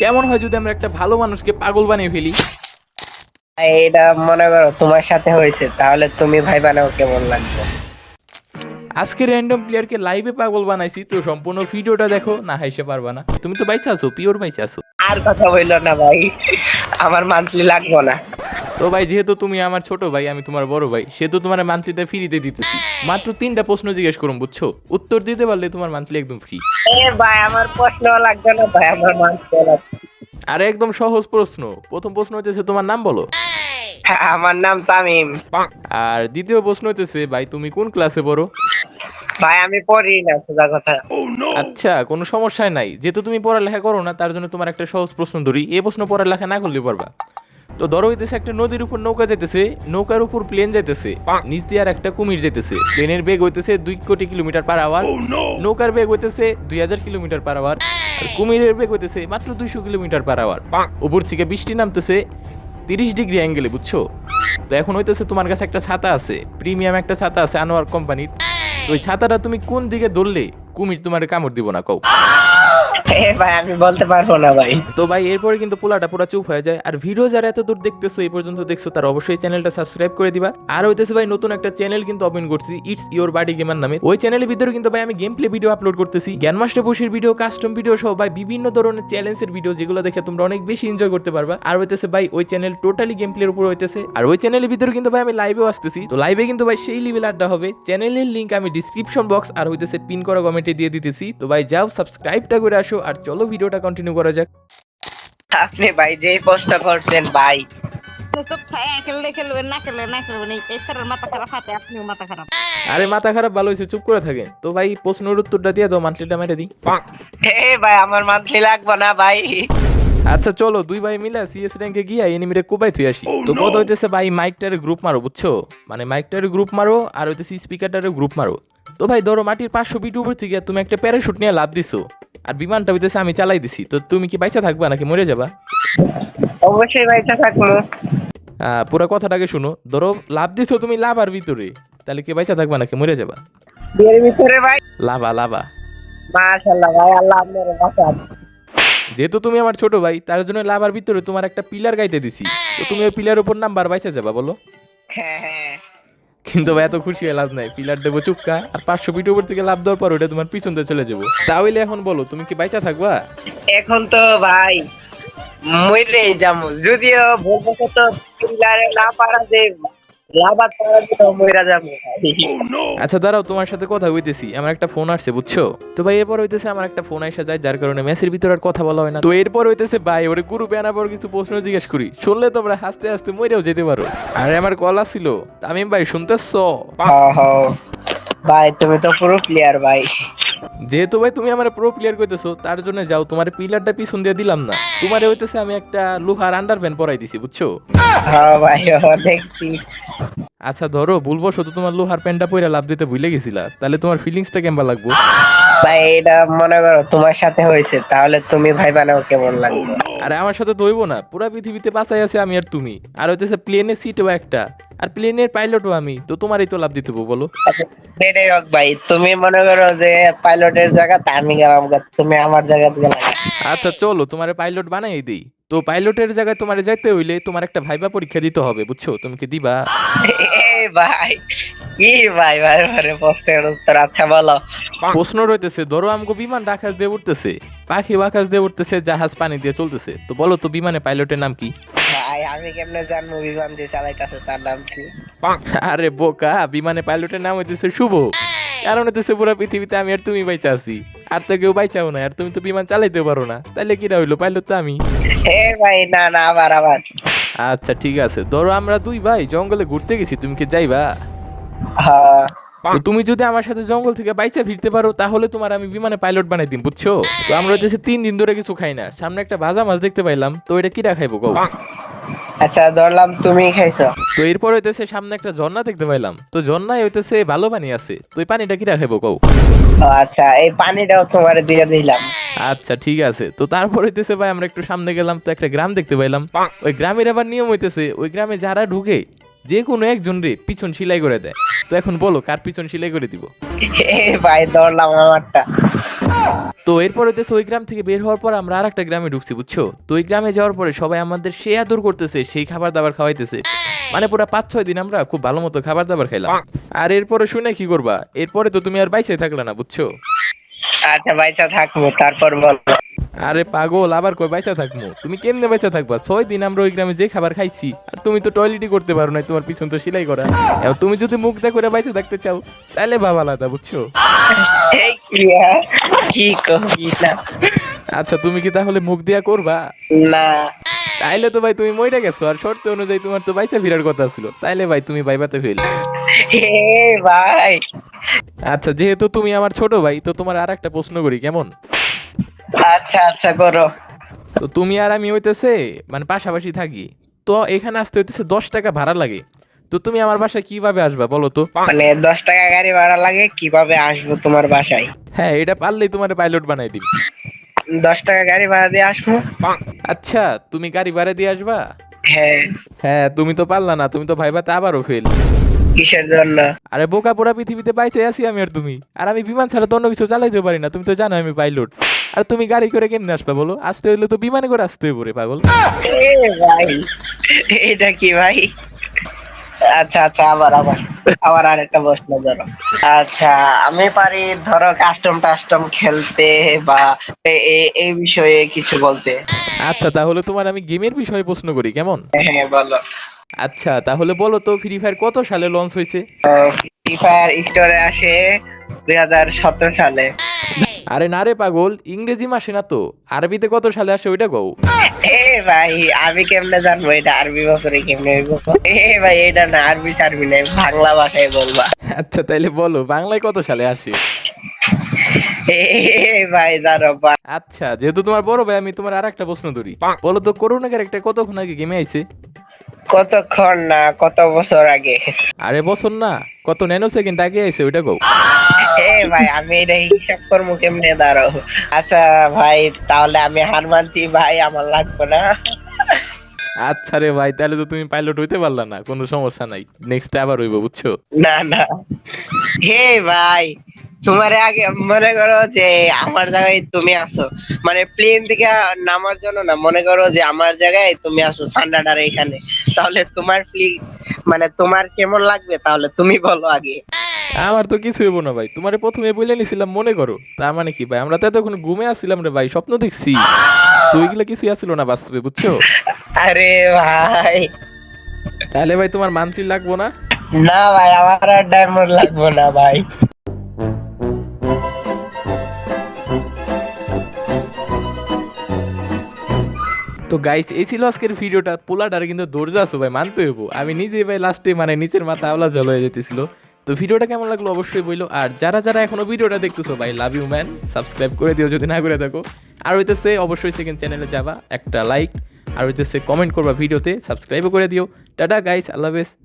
কেমন হয় যদি আমরা একটা ভালো মানুষকে পাগল বানিয়ে ফেলি? এটা মনে করো তোমার সাথে হয়েছে তাহলে তুমি ভাই বানাও কেমন লাগবে? আজকে র্যান্ডম প্লেয়ারকে লাইভে পাগল বানাইছি তো সম্পূর্ণ ভিডিওটা দেখো না হাইসে পারবা না। তুমি তো বাইচা আছো পিওর বাইচা আছো। আর কথা বলল না ভাই আমার মান্থলি লাগবো না। তো ভাই যেহেতু তুমি আমার ছোট ভাই আমি তোমার বড় ভাই সেহেতু তোমার মান্থলিটা ফ্রিতে দিতেছি। মাত্র তিনটা প্রশ্ন জিজ্ঞেস করুন বুঝছ? উত্তর দিতে পারলে তোমার মান্থলি একদম ফ্রি এ ভাই আমার প্রশ্ন লাগবে না ভাই আমার মান্থলি লাগবে। আর একদম সহজ প্রশ্ন। প্রথম প্রশ্ন হইতেছে তোমার নাম বলো? আমার নাম তামিম। আর দ্বিতীয় প্রশ্ন হইতেছে ভাই তুমি কোন ক্লাসে পড়ো? ভাই আমি পড়ি না সোজা কথা। আচ্ছা কোনো সমস্যাই নাই। যেহেতু তুমি পড়ালেখা করো না তার জন্য তোমার একটা সহজ প্রশ্ন ধরি। এই প্রশ্ন পড়ালেখা না করলে পারবা তো ধরো হইতেছে একটা নদীর উপর নৌকা যাইতেছে নৌকার উপর প্লেন যাইতেছে নিচ দিয়ে আর একটা কুমির যাইতেছে। প্লেনের বেগ হইতেছে দুই কোটি কিলোমিটার পার আওয়ার নৌকার বেগ হইতেছে দুই হাজার কিলোমিটার পার আওয়ার আর কুমিরের বেগ হইতেছে মাত্র দুইশো কিলোমিটার পার আওয়ার উপর থেকে বৃষ্টি নামতেছে তিরিশ ডিগ্রি অ্যাঙ্গেলে বুঝছ? তো এখন হইতেছে তোমার কাছে একটা ছাতা আছে প্রিমিয়াম একটা ছাতা আছে আনোয়ার কোম্পানির তো ওই ছাতাটা তুমি কোন দিকে ধরলে কুমির তোমার কামড় দিব না কও। এ তো ভাই, এরপরে কিন্তু পোলাটা পুরো চুপ হয়ে যায়। আর ভিডিও যারা এত দূর দেখতেছো, এই পর্যন্ত দেখছ, তারা অবশ্যই চ্যানেলটা সাবস্ক্রাইব করে দিবা। আর হইতেছে ভাই, নতুন একটা চ্যানেল কিন্তু ওপেন করছি ইটস ইওর বাডি গেমার নামে। ওই চ্যানেলের ভিতরে কিন্তু ভাই, আমি গেম প্লে ভিডিও আপলোড করতেছি। জ্ঞান master Bashir video custom video সহ ভাই, বিভিন্ন ধরনের চ্যালেঞ্জের ভিডিও যেগুলো দেখে তোমরা অনেক বেশি এনজয় করতে পারবা। আর হইতেছে ভাই, ওই চ্যানেল টোটালি গেম প্লের উপর হইতেছে। আর ওই চ্যানেলের ভিতরে কিন্তু ভাই, আমি লাইভেও আসতেছি। তো লাইভে কিন্তু ভাই, সেই লেভেল আড্ডা হবে। চ্যানেলের লিংক আমি ডিসক্রিপশন বক্স আর হইতেছে পিন করা কমেন্টে দিয়ে দিতেছি। তো ভাই, যাও সাবস্ক্রাইবটা করে আসো। আর চলো ভিডিওটা কন্টিনিউ করা যাক। আপনি ভাই যেই প্রশ্ন করছেন ভাই। থাকে আরে মাথা খারাপ ভালো হয়েছে চুপ করে থাকেন। তো ভাই প্রশ্নের উত্তরটা দিয়ে দাও মান্থলিটা মেরে দিই। ভাই আমার মান্থলি লাগবে না ভাই। আচ্ছা চলো দুই ভাই মিলে সিএস র্যাঙ্কে গিয়া এনিমিরে কোবাই থুই আসি। তো কত হইতেছে ভাই মাইকটারে গ্রুপ মারো বুঝছ? মানে মাইকটারে গ্রুপ মারো আর হইতেছে স্পিকারটারে গ্রুপ মারো। তো ভাই ধরো মাটির পাঁচশো ফিট উপর থেকে তুমি একটা প্যারাশুট নিয়ে লাভ দিছো। আর বিমানটা হইতেছে আমি চালাই দিছি। তো তুমি কি বাইচা থাকবা নাকি মরে যাবা? অবশ্যই ভাইটা থাকব। পুরো কথাটাকে শুনো। ধরো লাভ দিছো তুমি লাভার ভিতরে। তাহলে কি বাইচা থাকবা নাকি মরে যাবা? বিয়ের ভিতরে ভাই। লাভা লাভা। মাশাল্লাহ ভাই আল্লাহ আপনার বাঁচান যেহেতু তুমি আমার ছোট ভাই তার জন্য লাভার ভিতরে তোমার একটা পিলার গাইতে দিছি। তো তুমি ওই পিলার উপর নাম্বার বাইচা যাবা বলো। হ্যাঁ হ্যাঁ। কিন্তু ভাই, এত খুশি হয়ে লাভ নাই। পিলার দেবো, চুপকা। আর পাঁচশো ফিট উপর থেকে লাভ দেওয়ার পর ওটা তোমার পিছন দিয়ে চলে যাব। তাহলে এখন বলো, তুমি কি বাইচা থাকবা? এখন তো ভাই মরে যাব। যদিও ভোগ তো পিলারে না পারা যে আচ্ছা দাঁড়াও তোমার সাথে কথা হইতেছি। আমার একটা ফোন আসছে বুঝছ? তো ভাই এরপর হইতেছে আমার একটা ফোন আসা যায় যার কারণে মেসের ভিতর আর কথা বলা হয় না। তো এরপর হইতেছে ভাই ওরে গ্রুপে আনার পর কিছু প্রশ্ন জিজ্ঞেস করি। শুনলে তোমরা হাসতে হাসতে মরেও যেতে পারো। আরে আমার কল আসছিল। তামিম ভাই শুনতেছ? ভাই তুমি তো পুরো প্লেয়ার ভাই। যেহেতু ভাই তুমি আমার প্রো প্লেয়ার কইতেছো তার জন্য যাও তোমার পিলারটা পিছন দিয়ে দিলাম না। তোমারে হইতেছে আমি একটা লোহার আন্ডার প্যান্ট পরাই দিছি বুঝছ? হ্যাঁ ভাই দেখছি আচ্ছা ধরো ভুলবশত তোমার লোহার প্যান্টটা পরে লাভ দিতে ভুলে গেছিলা তাহলে তোমার ফিলিংসটা কেমন লাগবো? ভাই এটা মনে করো তোমার সাথে হয়েছে তাহলে তুমি ভাই বানাও কেমন লাগবে। আরে আমার সাথে তো হইবো না পুরো পৃথিবীতে বাঁচাই আছে আমি আর তুমি। আর হইতেছে প্লেনের সিটও একটা আর প্লেনের পাইলটও আমি তো তোমারই তো লাভ দিতে বলো। হোক ভাই তুমি মনে করো যে পাইলটের জায়গাতে আমি গেলাম তুমি আমার জায়গাতে গেলাম। আচ্ছা চলো তোমার পাইলট বানাই দিই। তো পাইলটের জায়গায় তোমার যাইতে হইলে তোমার একটা ভাইবা পরীক্ষা দিতে হবে বুঝছ? তুমি কি দিবা? এ ভাই কি ভাই ভাই ভাই প্রশ্নের উত্তর আচ্ছা বলো। প্রশ্ন রইতেছে ধরো আমাকে বিমান আকাশ দিয়ে উঠতেছে পাখি আকাশ দিয়ে উঠতেছে জাহাজ পানি দিয়ে চলতেছে। তো বলো তো বিমানে পাইলটের নাম কি? ভাই আমি কেমনে জানব বিমান দিয়ে চালাইতেছে তার নাম কি? আরে বোকা বিমানে পাইলটের নাম হইতেছে শুভ। কারণ হইতেছে পুরো পৃথিবীতে আমি আর তুমি বাইচা আছি। আর তো কেউ বাইচাও না আর তুমি তো বিমান চালাইতে পারো না। তাইলে কিরা হইল? পাইলট তো আমি। এ ভাই না না আবার আবার। আচ্ছা ঠিক আছে। ধরো আমরা দুই ভাই জঙ্গলে ঘুরতে গেছি তুমি কি যাইবা? হ্যাঁ। তো তুমি যদি আমার সাথে জঙ্গল থেকে বাইচা ফিরতে পারো তাহলে তোমার আমি বিমানে পাইলট বানাই দিন বুঝছ? তো আমরা হচ্ছে তিন দিন ধরে কিছু খাই না। সামনে একটা ভাজা মাছ দেখতে পাইলাম তো এটা কিরা খাইবো কও? আচ্ছা ধরলাম তুমি খাইছো। তো এরপর হইতেছে সামনে একটা ঝর্ণা দেখতে পাইলাম। তো ঝর্ণায় হইতেছে ভালো পানি আছে। তো এই পানিটা কিরা খাইবো কও? আচ্ছা এই পানিটাও তোমার দিয়ে দিলাম। আচ্ছা ঠিক আছে। তো তারপর হইতেছে ভাই আমরা একটু সামনে গেলাম তো একটা গ্রাম দেখতে পাইলাম। ওই গ্রামের আবার নিয়ম হইতেছে ওই গ্রামে যারা ঢুকে যে কোনো একজন রে পিছন সেলাই করে দেয়। তো এখন বলো কার পিছন সেলাই করে দিব? এ ভাই ধরলাম আমারটা। তো এরপর হইতেছে ওই গ্রাম থেকে বের হওয়ার পর আমরা আর একটা গ্রামে ঢুকছি বুঝছ? তো ওই গ্রামে যাওয়ার পরে সবাই আমাদের সে আদর করতেছে সেই খাবার দাবার খাওয়াইতেছে। মানে পুরো পাঁচ ছয় দিন আমরা খুব ভালো মতো খাবার দাবার খাইলাম। আর এরপরে শুনে কি করবা? এরপরে তো তুমি আর বাইসে থাকলে না বুঝছ? আচ্ছা বাইচা থাকব তারপর বল। আরে পাগল আবার কই বাইচা থাকব? তুমি কেমনে বাইচা থাকবা? ছয় দিন আমরা ওই গ্রামে যে খাবার খাইছি আর তুমি তো টয়লেটই করতে পারো না তোমার পিছন তো সেলাই করা। তুমি যদি মুখ দা করে বাইচা থাকতে চাও তাহলে বাবা আলাদা বুঝছ? কি কবি না। আচ্ছা তুমি কি তাহলে মুখ দিয়া করবা? না। তাইলে তো ভাই তুমি মইটা গেছো আর শর্ত অনুযায়ী তোমার তো বাইচা ফিরার কথা ছিল। তাইলে ভাই তুমি বাইবাতে ফেল হে ভাই। আচ্ছা যেহেতু তুমি আমার ছোট ভাই তো তোমার আর একটা প্রশ্ন করি কেমন? আচ্ছা আচ্ছা করো। তো তুমি আর আমি হইতেছে মানে পাশাপাশি থাকি তো এখানে আসতে হইতেছে দশ টাকা ভাড়া লাগে। তো তুমি আমার বাসায় কীভাবে আসবা বলো তো? মানে দশ টাকা গাড়ি ভাড়া লাগে কীভাবে আসব তোমার বাসায়? হ্যাঁ এটা পারলেই তোমার পাইলট বানাই দিবি। দশ টাকা গাড়ি ভাড়া দিয়ে আসব? আচ্ছা তুমি গাড়ি ভাড়া দিয়ে আসবা? হ্যাঁ। হ্যাঁ তুমি তো পারলা না তুমি তো ভাইবাতে আবারও ফেল কিসের জন্য? আরে বোকা পোড়া পৃথিবীতে বাইচে আছি আমি আর তুমি। আর আমি বিমান ছাড়া তো অন্য কিছু চালাইতে পারি না তুমি তো জানো আমি পাইলট আর তুমি গাড়ি করে কেমনে আসবা বলো? আসতে হইলে তো বিমানে করে আসতে হইব রে পাগল। এ ভাই এটা কি ভাই? আচ্ছা আচ্ছা আবার আবার। আবার আরেকটা প্রশ্ন ধরো। আচ্ছা আমি পারি ধরো কাস্টম টাস্টম খেলতে বা এই বিষয়ে কিছু বলতে। আচ্ছা তাহলে তোমার আমি গেমের বিষয়ে প্রশ্ন করি কেমন? হ্যাঁ বলো। আচ্ছা তাহলে বলো তো ফ্রি ফায়ার কত সালে লঞ্চ হয়েছে? ফ্রি ফায়ার স্টোরে আসে দুই হাজার সতেরো সালে। আরে না রে পাগল ইংরেজি মাসে না তো। আরবিতে কত সালে আসে ওইটা কও। এ ভাই আমি কেমনে জানব এটা? আরবি বছরে কেমনে হইব এ ভাই এটা না আরবি সারবি নাই বাংলা ভাষায় বলবা। আচ্ছা তাইলে বলো বাংলায় কত সালে আসে? ভাই জানো আচ্ছা যেহেতু তোমার বড় ভাই আমি তোমার আর একটা প্রশ্ন ধরি। বলো তো করোনা ক্যারেক্টার কতক্ষণ আগে গেমে আইছে? কতক্ষণ না কত বছর আগে? আরে বছর না কত ন্যানো সেকেন্ড আগে আইছে ওইটা কও। এ ভাই আমি এটা হিসাব করব কেমনে? দাঁড়ো আচ্ছা ভাই তাহলে আমি হার মানছি ভাই আমার লাগবে না। আচ্ছা রে ভাই তাহলে তো তুমি পাইলট হইতে পারলা না কোনো সমস্যা নাই। নেক্সট আবার হইব বুঝছ? না না। হে ভাই তোমার আগে মনে করো যে আমার জায়গায় তুমি আছো। মানে প্লেন থেকে নামার জন্য না মনে করো যে আমার জায়গায় তুমি আসো সান্ডাডার এখানে। তাহলে তোমার প্লি মানে তোমার কেমন লাগবে? তাহলে তুমি বলো আগে। আমার তো কিছু হইব না ভাই। তোমারে প্রথমে বলে নিছিলাম মনে করো। তার মানে কি ভাই? আমরা তো এতক্ষণ ঘুমে আসছিলাম রে ভাই স্বপ্ন দেখছি। তো ওইগুলো কিছুই আসছিল না বাস্তবে বুঝছ? আরে ভাই। তাহলে ভাই তোমার মান্থলি লাগবো না? না ভাই আমার আর ডায়মন্ড লাগবে না ভাই। তো গাইস এই ছিল আজকের ভিডিওটা পোলাটারে কিন্তু দরজা আছো ভাই মানতে হইব। আমি নিজে ভাই লাস্টে মানে নিচের মাথা আওলা জল হয়ে যেতেছিল। তো ভিডিওটা কেমন লাগল অবশ্যই বলল আর যারা যারা এখনও ভিডিওটা দেখতেছো, ভাই লাভ ইউ ম্যান সাবস্ক্রাইব করে দিও যদি না করে থাকো। আর হইতেছে, অবশ্যই সেকেন্ড চ্যানেলে যাবা, একটা লাইক আর হইতেছে কমেন্ট করবা ভিডিওতে সাবস্ক্রাইবও করে দিও। টাটা গাইস আল্লাহ হাফেজ।